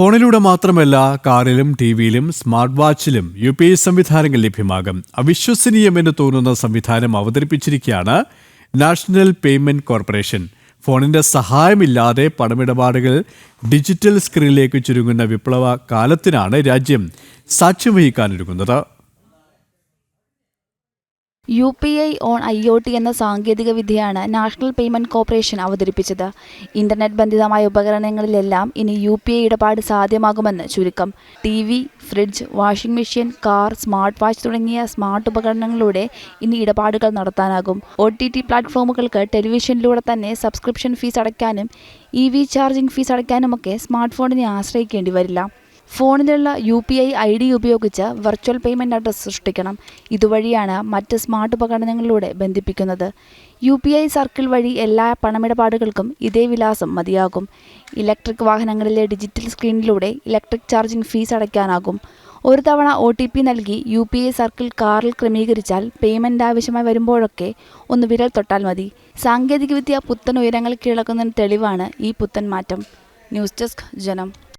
ഫോണിലൂടെ മാത്രമല്ല കാറിലും ടി വിയിലും സ്മാർട്ട് വാച്ചിലും യു പി ഐ സംവിധാനങ്ങൾ ലഭ്യമാകും. അവിശ്വസനീയമെന്ന് തോന്നുന്ന സംവിധാനം അവതരിപ്പിച്ചിരിക്കുകയാണ് നാഷണൽ പേയ്മെന്റ് കോർപ്പറേഷൻ. ഫോണിന്റെ സഹായമില്ലാതെ പണമിടപാടുകൾ ഡിജിറ്റൽ സ്ക്രീനിലേക്ക് ചുരുങ്ങുന്ന വിപ്ലവ കാലത്തിനാണ് രാജ്യം സാക്ഷ്യം വഹിക്കാനൊരുങ്ങുന്നത്. U P I on I O T എന്ന സാങ്കേതിക വിദ്യയാണ് നാഷണൽ പേയ്മെന്റ് കോർപ്പറേഷൻ അവതരിപ്പിച്ചത്. ഇന്റർനെറ്റ് ബന്ധിതമായ ഉപകരണങ്ങളിലെല്ലാം ഇനി യു പി ഐ ഇടപാട് സാധ്യമാകുമെന്ന് ചുരുക്കം. T V fridge washing machine car smart watch തുടങ്ങിയ സ്മാർട്ട് ഉപകരണങ്ങളിലൂടെ ഇനി ഇടപാടുകൾ നടത്താനാകും. ഒ ടി ടി പ്ലാറ്റ്ഫോമുകൾക്ക് ടെലിവിഷനിലൂടെ തന്നെ സബ്സ്ക്രിപ്ഷൻ ഫീസ് അടയ്ക്കാനും ഇ വി ചാർജിംഗ് ഫീസ് അടയ്ക്കാനുമൊക്കെ സ്മാർട്ട് ഫോണിനെ ആശ്രയിക്കേണ്ടി വരില്ല. ഫോണിലുള്ള U P I I D ഉപയോഗിച്ച് വെർച്വൽ പേയ്മെന്റ് അഡ്രസ്സ് സൃഷ്ടിക്കണം. ഇതുവഴിയാണ് മറ്റ് സ്മാർട്ട് ഉപകരണങ്ങളിലൂടെ ബന്ധിപ്പിക്കുന്നത്. യു പി ഐ സർക്കിൾ വഴി എല്ലാ പണമിടപാടുകൾക്കും ഇതേ വിലാസം മതിയാകും. ഇലക്ട്രിക് വാഹനങ്ങളിലെ ഡിജിറ്റൽ സ്ക്രീനിലൂടെ ഇലക്ട്രിക് ചാർജിംഗ് ഫീസ് അടയ്ക്കാനാകും. ഒരു തവണ ഒ ടി പി നൽകി യു പി ഐ സർക്കിൾ കാറിൽ ക്രമീകരിച്ചാൽ പേയ്മെന്റ് ആവശ്യമായി വരുമ്പോഴൊക്കെ ഒന്ന് വിരൽ തൊട്ടാൽ മതി. സാങ്കേതികവിദ്യ പുത്തൻ ഉയരങ്ങൾ കീഴക്കുന്നതിന് തെളിവാണ് ഈ പുത്തൻ മാറ്റം. ന്യൂസ് ഡെസ്ക് ജനം.